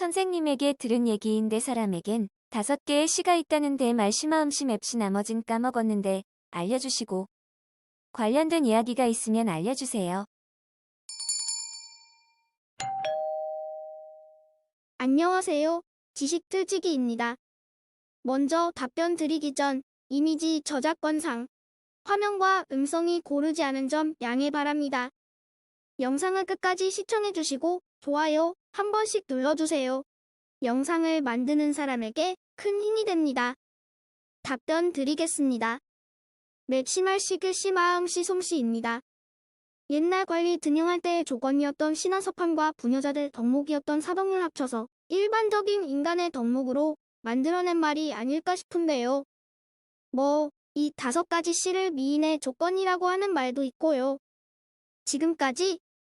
선생님에게 들은 얘기인데 사람에겐 다섯 개의 시가 있다는데 말시마음시 맵시 나머진 까먹었는데 알려주시고 관련된 이야기가 있으면 알려주세요. 안녕하세요. 지식틀치기입니다. 먼저 답변 드리기 전 이미지 저작권상 화면과 음성이 고르지 않은 점 양해 바랍니다. 영상을 끝까지 시청해주시고 좋아요 한 번씩 눌러주세요. 영상을 만드는 사람에게 큰 힘이 됩니다. 답변 드리겠습니다. 맵시말시 글씨 마음시 솜씨입니다. 옛날 관리 등용할 때의 조건이었던 신화서판과 부녀자들 덕목이었던 사덕을 합쳐서 일반적인 인간의 덕목으로 만들어낸 말이 아닐까 싶은데요. 뭐, 이 다섯 가지 시를 미인의 조건이라고 하는 말도 있고요. 지금까지